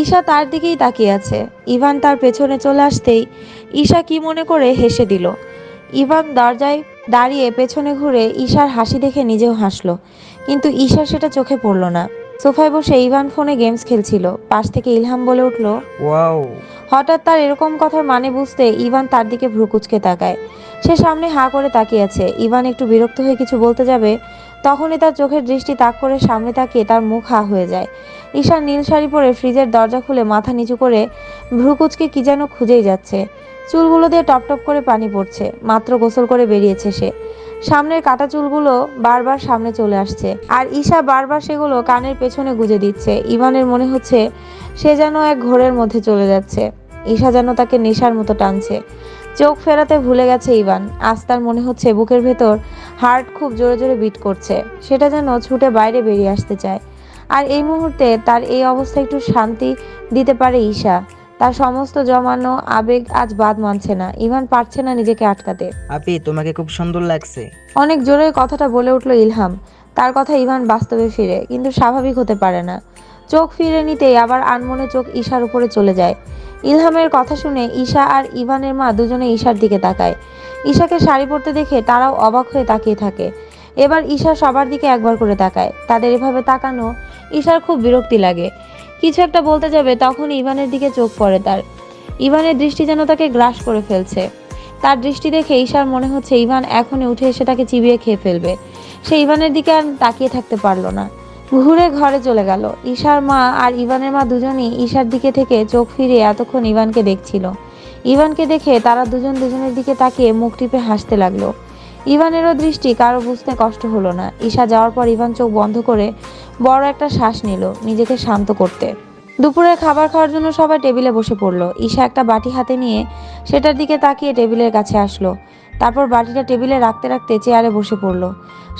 ঈশা তার দিকেই তাকিয়ে আছে। ইভান তার পেছনে চলে আসতেই ঈশা কি মনে করে হেসে দিল। ইভান দরজায় দাঁড়িয়ে পেছনে ঘুরে ঈশার হাসি দেখে নিজেও হাসলো। কিন্তু ঈশার সেটা চোখে পড়ল না। সোফায় বসে ইভান ফোনে গেমস খেলছিল। পাশ থেকে ইলহাম বলে উঠল ওয়াও। হঠাৎ তার এরকম কথার মানে বুঝতে ইভান তার দিকে ভ্রুকুচকে তাকায়। সে সামনে হাঁ করে তাকিয়ে আছে। ইভান একটু বিরক্ত হয়ে কিছু বলতে যাবে তখনই তার চোখের দৃষ্টি তাক করে সামনে তাকিয়ে তার মুখ হা হয়ে যায়। ঈশান নীল শাড়ি পরে ফ্রিজের দরজা খুলে মাথা নিচু করে ভ্রুকুচকে কি যেন খুঁজেই যাচ্ছে। চুলগুলো দিয়ে টপ টপ করে পানি পড়ছে, মাত্র গোসল করে বেরিয়েছে সে। সামনের কাটা চুলগুলো বারবার সামনে চলে আসছে, আর ঈশা বারবার সেগুলো কানের পেছনে গুজে দিচ্ছে। ইভানের মনে হচ্ছে সে যেন এক ঘোরের মধ্যে চলে যাচ্ছে। ঈশা যেন তাকে নেশার মতো টানছে। চোখ ফেরাতে ভুলে গেছে ইভান। আজ তার মনে হচ্ছে বুকের ভেতর হার্ট খুব জোরে জোরে বিট করছে। সেটা যেন ছুটে বাইরে বেরিয়ে আসতে চায়। আর এই মুহূর্তে তার এই অবস্থা একটু শান্তি দিতে পারে ঈশা। তার সমস্ত জমানো আবেগ আজ বাদ মানছে না। ইভান পারছে না নিজেকে আটকাতে। আপি তোমাকে খুব সুন্দর লাগছে। অনেক জোরে কথাটা বলে উঠল ইলহাম। তার কথা ইভান বাস্তবে ফিরে কিন্তু স্বাভাবিক হতে পারে না। চোখ ফিরে নিতেই আবার আনমনে চোখ ঈশার উপরে চলে যায়। ইলহামের কথা শুনে ঈশা আর ইভানের মা দুজনে ঈশার দিকে তাকায়। ঈশাকে শাড়ি পরতে দেখে তারাও অবাক হয়ে তাকিয়ে থাকে। এবার ঈশা সবার দিকে একবার করে তাকায়। তাদের এভাবে তাকানো ঈশার খুব বিরক্তি লাগে। কিছু একটা বলতে যাবে তখন ইভানের দিকে চোখ পড়ে তার। ইভানের দৃষ্টি যেন তাকে গ্রাস করে ফেলছে। তার দৃষ্টি দেখে ঈশার মনে হচ্ছে ইভান এখনই উঠে এসে তাকে চিবিয়ে খেয়ে ফেলবে। সে ইভানের দিকে আর তাকিয়ে থাকতে পারল না। ঘুরে ঘরে চলে গেল। ঈশার মা আর ইভানের মা দুজনই ঈশার দিকে থেকে চোখ ফিরে এতক্ষণ ইভানকে দেখছিল। ইভানকে দেখে তারা দুজন দুজনের দিকে তাকিয়ে মুখ টিপে হাসতে লাগল। ইভানেরও দৃষ্টি কারও বুঝতে কষ্ট হলো না। ঈশা যাওয়ার পর ইভান চোখ বন্ধ করে বড় একটা শ্বাস নিল নিজেকে শান্ত করতে। দুপুরের খাবার খাওয়ার জন্য সবাই টেবিলে বসে পড়ল। ঈশা একটা বাটি হাতে নিয়ে সেটার দিকে তাকিয়ে টেবিলের কাছে আসলো। তারপর বাটিটা টেবিলে রাখতে রাখতে চেয়ারে বসে পড়ল।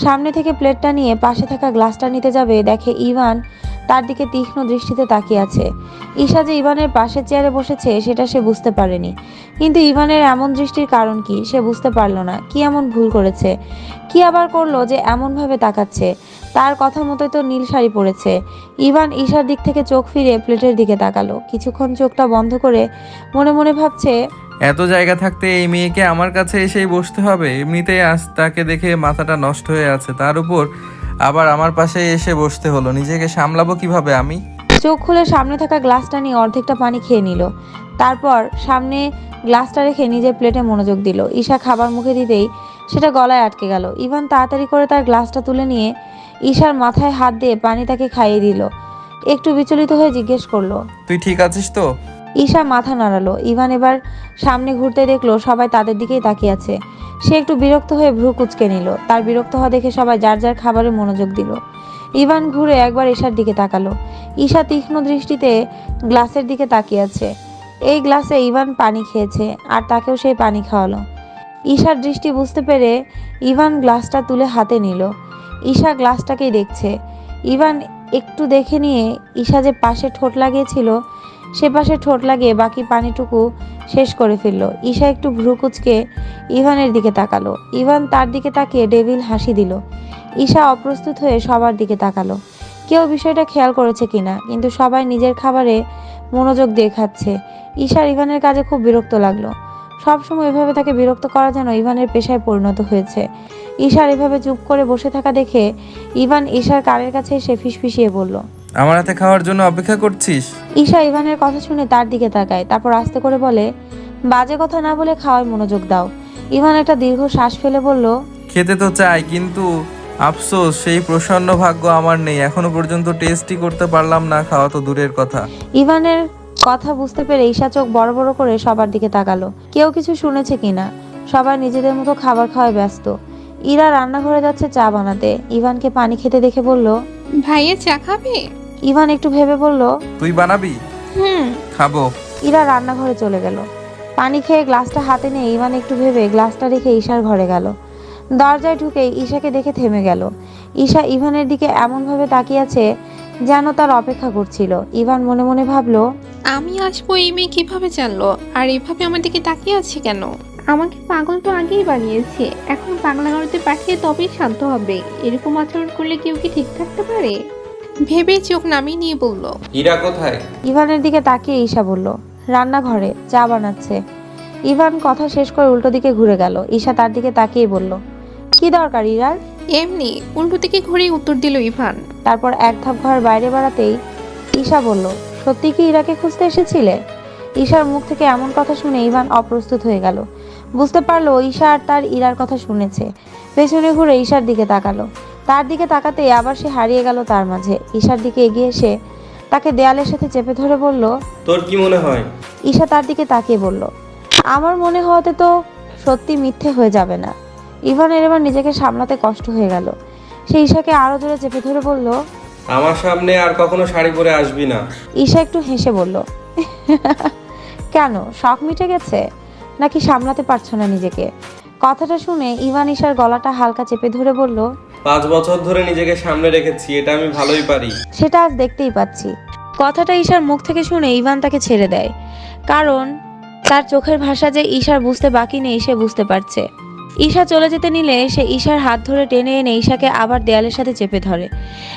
সামনে থেকে প্লেটটা নিয়ে পাশে থাকা গ্লাসটা নিতে যাবে দেখে ইভান তার দিকে তীক্ষ্ণ দৃষ্টিতে তাকিয়ে আছে। ঈশা যে ইভানের পাশের চেয়ারে বসেছে, সেটা সে বুঝতে পারেনি। কিন্তু ইভানের এমন দৃষ্টির কারণ কি, সে বুঝতে পারল না। কি এমন ভুল করেছে? কি আবার করল যে এমনভাবে তাকাচ্ছে? তার কথা মতোই তো নীল শাড়ি পরেছে। ইভান ঈশার দিক থেকে চোখ ফিরে প্লেটের দিকে তাকালো। কিছুক্ষণ চোখটা বন্ধ করে মনে মনে ভাবছে এত জায়গা থাকতে এই মেয়েকে আমার কাছে এসেই বসতে হবে? এমনিতেই আজ তাকে দেখে মাথাটা নষ্ট হয়ে আছে। তার উপর আবার আমার পাশে এসে বসতে হলো। নিজেকে সামলাবো কীভাবে আমি? চোখ খুলে সামনে থাকা গ্লাসটা নিয়ে অর্ধেকটা পানি খেয়ে নিল। তারপর সামনে গ্লাসটা রেখে নিজের প্লেটে মনোযোগ দিল। ঈশা খাবার মুখে দিতেই সেটা গলায় আটকে গেল। ইভান তাড়াতাড়ি করে তার গ্লাসটা তুলে নিয়ে ঈশার মাথায় হাত দিয়ে পানি তাকে খাইয়ে দিল। একটু বিচলিত হয়ে জিজ্ঞেস করল তুই ঠিক আছিস তো? ঈশা মাথা নাড়ালো। ইভান এবার সামনে ঘুরতে দেখল সবাই তাদের দিকেই তাকিয়ে আছে। সে একটু বিরক্ত হয়ে ভ্রু কুচকে নিল। তার বিরক্ত হওয়া দেখে সবাই যার যার খাবারে মনোযোগ দিল। ইভান ঘুরে একবার ঈশার দিকে তাকালো। ঈশা তীক্ষ্ণ দৃষ্টিতে গ্লাসের দিকে তাকিয়ে আছে। এই গ্লাসে ইভান পানি খেয়েছে আর তাকেও সেই পানি খাওয়ালো। ঈশার দৃষ্টি বুঝতে পেরে ইভান গ্লাসটা তুলে হাতে নিল। ঈশা গ্লাসটাকেই দেখছে। ইভান একটু দেখে নিয়ে ঈশা যে পাশে ঠোঁট লাগিয়েছিল, সে পাশে ঠোঁট লাগিয়ে বাকি পানিটুকু শেষ করে ফেলল। ঈশা একটু ভ্রু কুচকে ইভানের দিকে তাকালো। ইভান তার দিকে তাকিয়ে ডেভিল হাসি দিল। ঈশা অপ্রস্তুত হয়ে সবার দিকে তাকালো। কেউ বিষয়টা খেয়াল করেছে কিনা কিন্তু সবাই নিজের খাবারে মনোযোগ দিয়ে খাচ্ছে। ঈশার ইভানের কাজে খুব বিরক্ত লাগল। সবসময় এভাবে তাকে বিরক্ত করা যেন ইভানের পেশায় পরিণত হয়েছে। ঈশার এভাবে চুপ করে বসে থাকা দেখে ইভান ঈশার কারের কাছে এসে ফিসফিসিয়ে বলল আমার হাতে খাওয়ার জন্য অপেক্ষা করছিস? ঈশা ইভানের কথা শুনে তার দিকে তাকায় তারপর আস্তে করে বলে বাজে কথা না বলে খাওয়ায় মনোযোগ দাও। ইভান একটা দীর্ঘ শ্বাস ফেলে বলল খেতে তো চাই কিন্তু আফসোস সেই প্রসন্ন ভাগ্য আমার নেই। এখনও পর্যন্ত টেস্টই করতে পারলাম না খাওয়া তো দূরের কথা। ইভানের কথা বুঝতে পেরে ঈশা চোখ বড় বড় করে সবার দিকে তাকালো। কেউ কিছু শুনেছে কিনা? সবাই নিজেদের মতো খাবার খাওয়ায় ব্যস্ত। ইরা রান্নাঘরে যাচ্ছে চা বানাতে। ইভানকে পানি খেতে দেখে বলল ভাইয়া চা খাবে? ইভান একটু ভেবে বলল তুই বানাবি? হুম। খাব। ইরা রান্নাঘরে চলে গেল। পানি খেয়ে গ্লাসটা হাতে নিয়ে ইভান একটু ভেবে গ্লাসটা রেখে ঈশার ঘরে গেল। দরজায় ঢুকে ঈশাকে দেখে থেমে গেল। ঈশা ইভানের দিকে এমনভাবে তাকিয়ে আছে যেন তার অপেক্ষা করছিল। ইভান মনে মনে ভাবলো আমি আসব এই মেয়ে কীভাবে জানলো? আর এভাবে আমার দিকে তাকিয়ে আছে কেন? আমাকে পাগল তো আগেই বানিয়েছে। এখন পাগলা গাড়িতে পাঠিয়ে তবেই শান্ত হবে। এরকম আচরণ করলে কেউ কি ঠিক থাকতে পারে? ভেবে চোখ নামিয়ে নিয়ে বলল ইরা কোথায়? ইভানের দিকে তাকিয়ে ঈশা বলল রান্নাঘরে চা বানাচ্ছে। ইভান কথা শেষ করে উল্টো দিকে ঘুরে গেল। ঈশা তার দিকে তাকিয়ে বলল কি দরকার ইরার? এমনি উল্টো দিকে ঘুরে উত্তর দিল ইভান। তারপর এক ধাপ ঘর বাইরে বেড়াতেই ঈশা বলল সত্যি কি ইরাকে খুঁজতে এসেছিলে? ঈশার মুখ থেকে এমন কথা শুনে ইভান অপ্রস্তুত হয়ে গেল। বুঝতে পারল ঈশা আর তার ইরার কথা শুনেছে। পেছনে ঘুরে ঈশার দিকে তাকালো। তার দিকে তাকাতেই আবার সে হারিয়ে গেল তার মাঝে। ঈশার দিকে এগিয়ে এসে তাকে দেয়ালের সাথে চেপে ধরে বলল তোর কি মনে হয়? ঈশা তার দিকে তাকিয়ে বলল আমার মনে হওয়াতে তো সত্যি মিথ্যে হয়ে যাবে না। ইভানের এবার নিজেকে সামলাতে কষ্ট হয়ে গেল। সে ঈশাকে আরও জোরে চেপে ধরে বলল আমার সামনে আর কখনো শাড়ি পরে আসবি না। ঈশা একটু হেসে বলল কেন? শখ মিটে গেছে? নাকি সামলাতে পারছ না নিজেকে? কথাটা শুনে ইভান ঈশার গলাটা হালকা চেপে ধরে বলল পাঁচ বছর ধরে নিজেকে সামনে রেখেছি এটা আমি ভালোই পারি। সেটা আজ দেখতেই পাচ্ছি। কথাটা ঈশার মুখ থেকে শুনে ইভান তাকে ছেড়ে দেয় কারণ তার চোখের ভাষা যে ঈশার বুঝতে বাকি নেই সে বুঝতে পারছে। ঈশা চলে যেতে নিলে সে ঈশার হাত ধরে টেনে এনে ঈশাকে আবার দেয়ালের সাথে চেপে ধরে।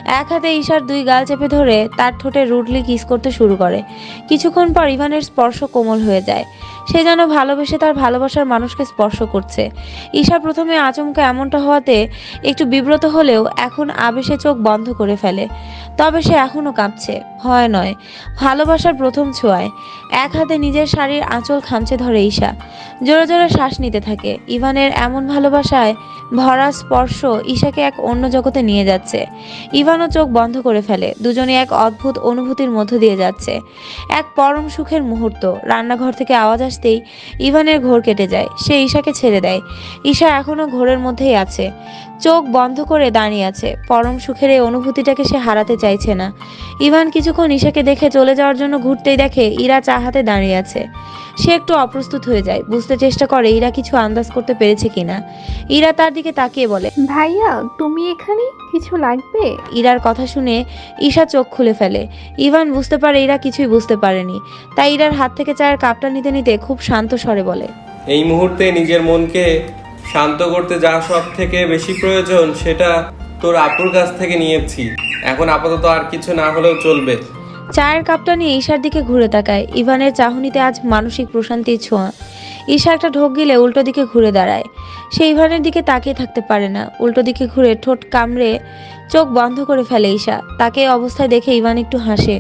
এক হাতে ঈশার দুই গাল চেপে ধরে তার ঠোঁটে রুডলি কিস করতে শুরু করে। কিছুক্ষণ পর ইভানের স্পর্শ কোমল হয়ে যায়। সে যেন ভালোবেসে তার ভালোবাসার মানুষকে স্পর্শ করছে। ঈশা প্রথমে আচমকা এমনটা হওয়াতে একটু বিব্রত হলেও এখন আবেশে চোখ বন্ধ করে ফেলে। তবে সে এখনও কাঁপছে। ভয় নয়, ভালোবাসার প্রথম ছোঁয়ায়। এক হাতে নিজের শাড়ির আঁচল খামচে ধরে ঈশা। জোরে জোরে শ্বাস নিতে থাকে। ইভানের এমন ভালোবাসায় ভরা স্পর্শ ঈশাকে এক অন্য জগতে নিয়ে যাচ্ছে। ইভানও চোখ বন্ধ করে ফেলে। দুজনে এক অদ্ভুত অনুভূতির মধ্য দিয়ে যাচ্ছে। এক পরম সুখের মুহূর্ত। রান্নাঘর থেকে আওয়াজ আসতেই ইভানের ঘোর কেটে যায়। সে ঈশাকে ছেড়ে দেয়। ঈশা এখনও ঘোরের মধ্যেই আছে। চোখ বন্ধ করে দাঁড়িয়ে আছে। পরম সুখের এই অনুভূতিটাকে সে হারাতে চাইছে না। ইভান কিছুক্ষণ ঈশাকে দেখে চলে যাওয়ার জন্য ঘুরতেই দেখে ইরা চা হাতে দাঁড়িয়ে আছে। সে একটু অপ্রস্তুত হয়ে যায়। বুঝতে চেষ্টা করে ইরা কিছু আন্দাজ করতে পেরেছে কিনা। ইরা তার দিকে তাকিয়ে বলে ভাইয়া তুমি এখানে? কিছু লাগবে? ইরার কথা শুনে ঈশা চোখ খুলে ফেলে। ইভান বুঝতে পারে ইরা কিছুই বুঝতে পারেনি। তাই ইরার হাত থেকে চায়ের কাপটা নিতে নিতে খুব শান্ত স্বরে বলে এই মুহূর্তে নিজের মনকে শান্ত করতে যা সব থেকে বেশি প্রয়োজন, সেটা তোর আপুর কাছ থেকে নিয়েছি। এখন আপাতত আর কিছু না হলেও চলবে। চায়ের কাপটা নিয়ে ঈশার দিকে ঘুরে তাকায়। ইভানের চাহনিতে আজ মানসিক প্রশান্তির ছোঁয়া। ঈশা একটা ঢোক গিলে উল্টো দিকে ঘুরে দাঁড়ায়। সে ইভানের দিকে তাকিয়ে থাকতে পারে না। উল্টো দিকে ঘুরে ঠোঁট কামড়ে চোখ বন্ধ করে ফেলে ঈশা। তাকে অবস্থায় দেখে ইভান একটু হাসে।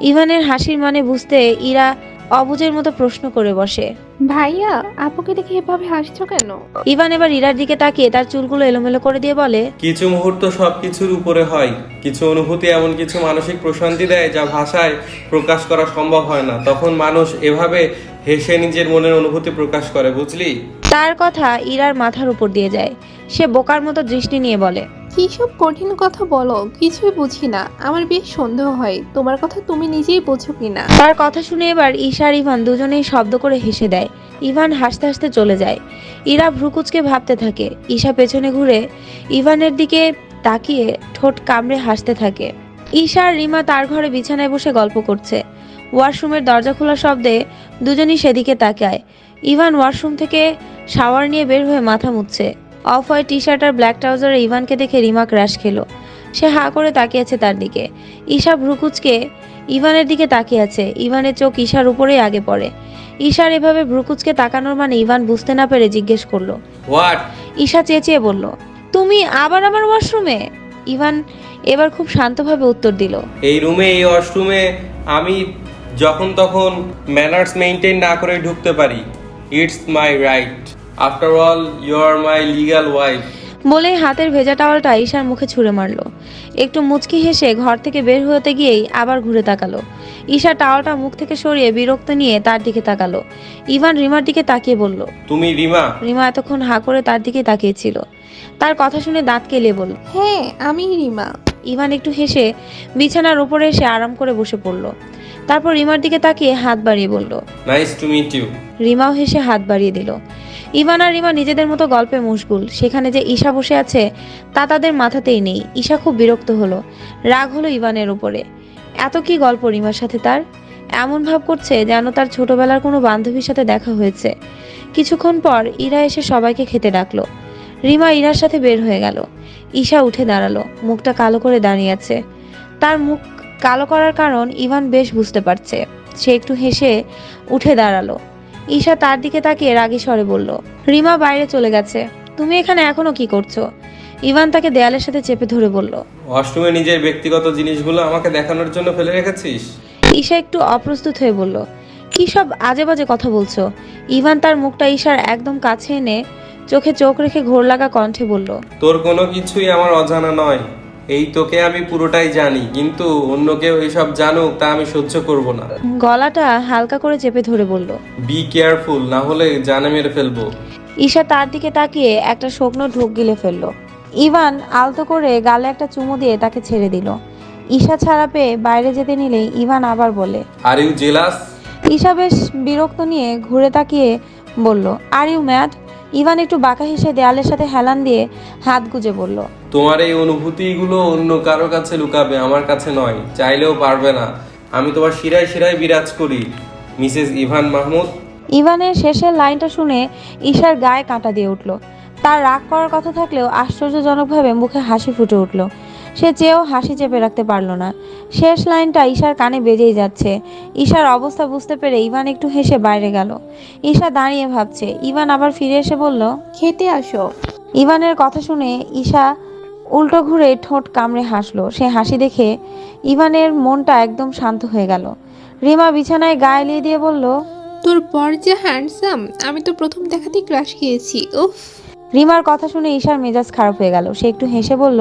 ইভানের হাসির মানে বুঝতে ইরা অবুজের মতো প্রশ্ন করে বসে। ভাইয়া আপুকে দেখে এভাবে হাসছো কেন? ইভান এবার ইরার দিকে তাকিয়ে তার চুলগুলো এলোমেলো করে দিয়ে বলে কিছু মুহূর্ত সবকিছুর উপরে হয়। কিছু অনুভূতি এমন কিছু মানসিক প্রশান্তি দেয় যা ভাষায় প্রকাশ করা সম্ভব হয় না। তখন মানুষ এভাবে হেসে নিজের মনের অনুভূতি প্রকাশ করে বুঝলি? তার কথা ইরার মাথার উপর দিয়ে যায়। সে বোকার মতো দৃষ্টি নিয়ে বলে সব কঠিন কথা বলো? কিছুই বুঝি না। আমার বেশ সন্দেহ হয়। তোমার কথা তুমি নিজেই বোঝো কিনা তার কথা শুনে এবার ঈশা আর ইভান দুজনেই শব্দ করে হেসে দেয়। ইভান হাসতে হাসতে চলে যায়। ইরা ভ্রুকুচকে ভাবতে থাকে। ঈশা পেছনে ঘুরে ইভানের দিকে তাকিয়ে ঠোঁট কামড়ে হাসতে থাকে। ঈশা আর রিমা তার ঘরে বিছানায় বসে গল্প করছে। ওয়াশরুমের দরজা খোলা শব্দে দুজনই সেদিকে তাকায়। ইভান ওয়াশরুম থেকে শাওয়ার নিয়ে বের হয়ে মাথা মুছছে। অফ হোয়াইট টি শার্ট আর ব্ল্যাক ট্রাউজারে ইভানকে দেখে রিমা ক্র্যাশ খেলো। সে হা করে তাকিয়েছে তার দিকে। ঈশা ভ্রুকুচকে ইভানের দিকে তাকিয়ে আছে। ইভানের চোখ ঈশার উপরেই আগে পড়ে। ঈশার এভাবে ভ্রুকুচকে তাকানোর মানে ইভান বুঝতে না পেরে জিজ্ঞেস করল। হোয়াট? ঈশা চেঁচিয়ে বলল তুমি আবার আমার ওয়াশরুমে? ইভান এবার খুব শান্তভাবে উত্তর দিল এই রুমে এই ওয়াশরুমে আমি যখন তখন ম্যানার্স মেনটেন না করে ঢুকতে পারি। It's my right. After all you are my legal wife বলে হাতের ভেজা টাওয়ালটা ঈশার মুখে ছুঁড়ে মারলো। একটু মুচকি হেসে ঘর থেকে বের হতে গিয়েই আবার ঘুরে তাকালো। ঈশা টাওয়ালটা মুখ থেকে সরিয়ে বিরক্ত নিয়ে তার দিকে তাকালো। ইভান রিমার দিকে তাকিয়ে বলল তুমি রিমা? রিমা এতক্ষণ হা করে তার দিকে তাকিয়েছিল। তার কথা শুনে দাঁত কেলে বলল হ্যাঁ আমি রিমা। ইভান একটু হেসে বিছানার উপরে এসে আরাম করে বসে পড়ল। তারপর রিমার দিকে তাকিয়ে হাত বাড়িয়ে বলল নাইস টু মিট ইউ রিমাও হেসে হাত বাড়িয়ে দিল। ইভান আর রিমা নিজেদের মতো গল্পে মশগুল। সেখানে যে ঈশা বসে আছে, তা তাদের মাথাতেই নেই। ঈশা খুব বিরক্ত হলো। রাগ হলো ইভানের উপরে। এত কি গল্প রিমার সাথে তার? এমন ভাব করছে যেন তার ছোটবেলার কোনো বান্ধবীর সাথে দেখা হয়েছে। কিছুক্ষণ পর ইরা এসে সবাইকে খেতে ডাকলো। রিমা ইরার সাথে বের হয়ে গেল। ঈশা উঠে দাঁড়াল। মুখটা কালো করে দাঁড়িয়ে আছে। তার মুখ কালো করার কারণ ইভান বেশ বুঝতে পারছে। সে একটু হেসে উঠে দাঁড়াল। ঈশা তার দিকে তাকিয়ে রাগী স্বরে বলল রিমা বাইরে চলে গেছে। তুমি এখানে এখনও কি করছ? ইভান তাকে দেয়ালের সাথে চেপে ধরে বলল অষ্টমে নিজের ব্যক্তিগত জিনিসগুলো আমাকে দেখানোর জন্য ফেলে রেখেছিস? ঈশা একটু অপ্রস্তুত হয়ে বলল কি সব আজে বাজে কথা বলছো? ইভান তার মুখটা ঈশার একদম কাছে এনে চোখে চোখ রেখে ঘোর লাগা কণ্ঠে বলল তোর কোনো কিছুই আমার অজানা নয়। এই তোকে আমি পুরোটাই জানি কিন্তু অন্য কেউ এসব জানুক তা আমি সহ্য করব না। গলাটা হালকা করে চেপে ধরে বলল বি কেয়ারফুল না হলে জানে মেরে ফেলব। ঈশা তার দিকে তাকিয়ে একটা শুকনো ঢোক গিলে ফেলল। ইভান আলতো করে গালে একটা চুমু দিয়ে তাকে ছেড়ে দিল। ঈশা ছাড়া পেয়ে বাইরে যেতে নিলেই ইভান আবার বলে আর ইউ জেলাস ঈশা বেশ বিরক্ত নিয়ে ঘুরে তাকিয়ে বলল আর ইউ ম্যাড ইভান একটু বাঁকা হেসে দেয়ালের সাথে হেলান দিয়ে হাত গুজে বলল তোমার এই অনুভূতিগুলো অন্য কারও কাছে লুকাবে আমার কাছে নয় চাইলেও পারবে না। আমি তোমার শিরায় শিরায় বিরাজ করি মিসেস ইভান মাহমুদ। ইভানের শেষের লাইনটা শুনে ঈশার গায়ে কাঁটা দিয়ে উঠল। তার রাগ করার কথা থাকলেও আশ্চর্যজনকভাবে মুখে হাসি ফুটে উঠল। সে চেয়েও হাসি চেপে রাখতে পারল না। শেষ লাইনটা ঈশার কানে বেজেই যাচ্ছে। ঈশার অবস্থা বুঝতে পেরে ইভান একটু হেসে বাইরে গেল। ঈশা দাঁড়িয়ে ভাবছে। ইভান আবার ফিরে এসে বলল খেতে আসো। ইভানের কথা শুনে ঈশা উল্টো ঘুরে ঠোঁট কামড়ে হাসলো। সে হাসি দেখে ইভানের মনটা একদম শান্ত হয়ে গেল। রিমা বিছানায় গায়ে এলিয়ে দিয়ে বলল তোর বর যে হ্যান্ডসাম আমি তো প্রথম দেখাতেই ক্রাশ খেয়েছি উফ। রিমার কথা শুনে ঈশার মেজাজ খারাপ হয়ে গেল। সে একটু হেসে বলল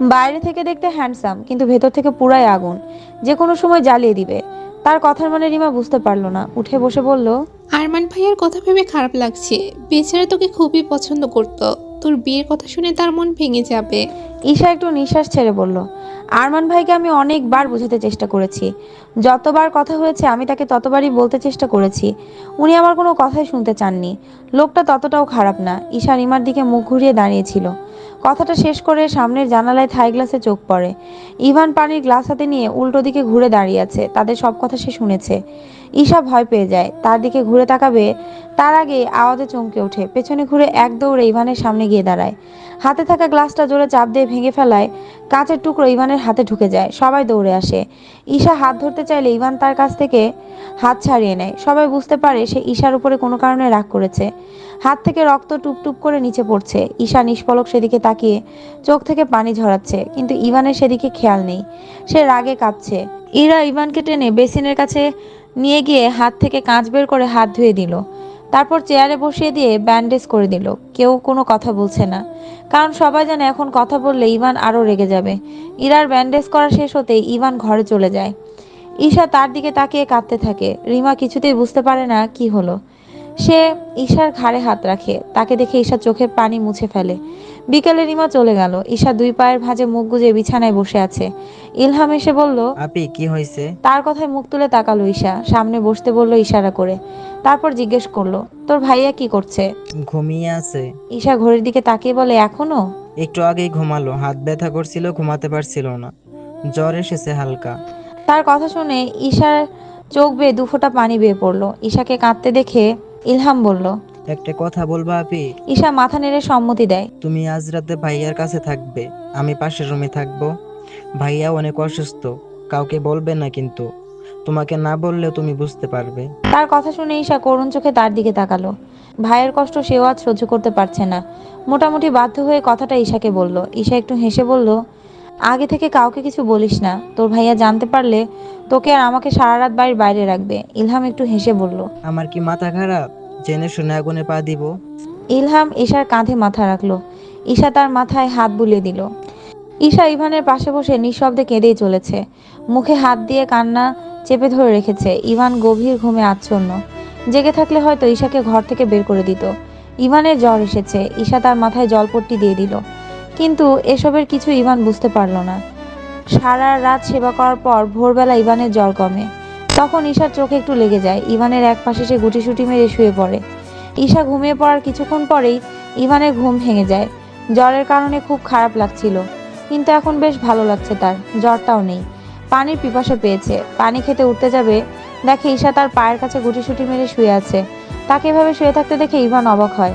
বাইরে থেকে দেখতে হ্যান্ডসাম কিন্তু ভেতর থেকে পুরাই আগুন। যে কোনো সময় জ্বালিয়ে দিবে। তার কথার মানে রিমা বুঝতে পারল না। উঠে বসে বলল আরমান ভাইয়ার কথা ভেবে খারাপ লাগছে। বেচারা তোকে খুবই পছন্দ করতো। তোর বিয়ের কথা শুনে তার মন ভেঙে যাবে। ঈশা একটু নিঃশ্বাস ছেড়ে বলল আরমান ভাইকে আমি অনেকবার বোঝাতে চেষ্টা করেছি। যতবার কথা হয়েছে আমি তাকে ততবারই বলতে চেষ্টা করেছি। উনি আমার কোনো কথাই শুনতে চাননি। লোকটা ততটাও খারাপ না। ঈশা রিমার দিকে মুখ ঘুরিয়ে দাঁড়িয়েছিল কথাটা শেষ করে সামনের জানালায় থাই গ্লাসে চোখ পড়ে। ইভান পানির গ্লাস হাতে নিয়ে উল্টো দিকে ঘুরে দাঁড়িয়ে আছে, তাদের সব কথা সে শুনেছে। ঈশা ভয় পেয়ে যায়, তার দিকে ঘুরে তাকাবে, তার আগে আওয়াজে চমকে ওঠে, পেছনে ঘুরে এক দৌড়ে ইভানের সামনে গিয়ে দাঁড়ায়। হাতে থাকা গ্লাসটা জোরে চাপ দিয়ে ভেঙে ফেলায়, কাঁচের টুকরো ইভানের হাতে ঢুকে যায়, সবাই দৌড়ে আসে। ঈশা হাত ধরতে চাইলে ইভান তার কাছ থেকে হাত ছাড়িয়ে নেয়, সবাই বুঝতে পারে সে ঈশার উপরে কোনো কারণে রাগ করেছে। হাত থেকে রক্ত টুপটুপ করে নিচে পড়ছে। ঈশা নিষ্পলক সেদিকে তাকিয়ে চোখ থেকে পানি ঝরাচ্ছে, কিন্তু ইভানের সেদিকে খেয়াল নেই। সে রাগে কাঁপছে। ইরা ইভানকে টেনে বেসিনের কাছে নিয়ে গিয়ে হাত থেকে কাঁচ বের করে হাত ধুয়ে দিল। তারপর চেয়ারে বসিয়ে দিয়ে ব্যান্ডেজ করে দিল। কেউ কোনো কথা বলছে না। কারণ সবাই জানে এখন কথা বললে ইভান আরও রেগে যাবে। ইরার ব্যান্ডেজ করা শেষ হতেই ইভান ঘরে চলে যায়। ঈশা তার দিকে তাকিয়ে কাঁদতে থাকে। রিমা কিছুতেই বুঝতে পারে না কি হলো। সে ঈশার ঘাড়ে হাত রাখে। তাকে দেখে ঈশা চোখে পানি মুছে ফেলে। বিকেলে রিমা চলে গেল। ঈশা দুই পায়ের ভাঁজে মুখ গুজে বিছানায় বসে আছে। ইলহাম এসে বলল আপি কি হয়েছে? তার কথায় মুখ তুলে তাকালো ঈশা। সামনে বসতে বলল ইশারা করে। তারপর জিজ্ঞেস করল তোর ভাইয়া কি করছে? ঘুমিয়ে আছে। ঈশা ঘড়ির দিকে তাকিয়ে বলে এখনও? একটু আগেই ঘুমালো। হাত ব্যথা করছিল ঘুমাতে পারছিল না। জ্বর এসেছে হালকা। তার কথা শুনে ঈশার চোখ বেয়ে দুফোঁটা পানি বেয়ে পড়ল। ঈশাকে কাঁদতে দেখে ইলহাম বলল একটা কথা বলবা আপি? ঈশা মাথা নেড়ে সম্মতি দেয়। তুমি আজ রাতে ভাইয়ার কাছে থাকবে আমি পাশের রুমে থাকব। ভাইয়া অনেক অসুস্থ কাউকে বলবে না কিন্তু। তোমাকে না বললেও তুমি বুঝতে পারবে। তার কথা শুনে ঈশা করুণ চোখে তার দিকে তাকালো। ভাইয়ের কষ্ট সেও আজ সহ্য করতে পারছে না। মোটামুটি বাধ্য হয়ে কথাটা ঈশাকে বলল। ঈশা একটু হেসে বলল আগে থেকে কাউকে কিছু বলিস না। তোর ভাইয়া জানতে পারলে তোকে আর আমাকে সারা রাত বাড়ির বাইরে রাখবে। ইলহাম একটু হেসে বলল আমার কি মাথা খারাপ? জেনে শুনে আগুনে পা দিব। ইলহাম ঈশার কাঁধে মাথা রাখল। ঈশা তার মাথায় হাত বুলিয়ে দিল। ঈশা ইভানের পাশে বসে নিঃশব্দে কেঁদেই চলেছে। মুখে হাত দিয়ে কান্না চেপে ধরে রেখেছে। ইভান গভীর ঘুমে আচ্ছন্ন। জেগে থাকলে হয়তো ঈশাকে ঘর থেকে বের করে দিত। ইভানের জ্বর এসেছে। ঈশা তার মাথায় জলপট্টি দিয়ে দিল। কিন্তু এসবের কিছু ইভান বুঝতে পারল না। সারা রাত সেবা করার পর ভোরবেলা ইভানের জ্বর কমে। তখন ঈশার চোখে একটু লেগে যায়। ইভানের এক পাশে সে গুটিসুটি মেরে শুয়ে পড়ে। ঈশা ঘুমিয়ে পড়ার কিছুক্ষণ পরেই ইভানের ঘুম ভেঙে যায়। জ্বরের কারণে খুব খারাপ লাগছিল। কিন্তু এখন বেশ ভালো লাগছে তার। জ্বরটাও নেই। পানির পিপাসা পেয়েছে। পানি খেতে উঠতে যাবে। দেখে ঈশা তার পায়ের কাছে গুটিসুটি মেরে শুয়ে আছে। তাকে এভাবে শুয়ে থাকতে দেখে ইভান অবাক হয়।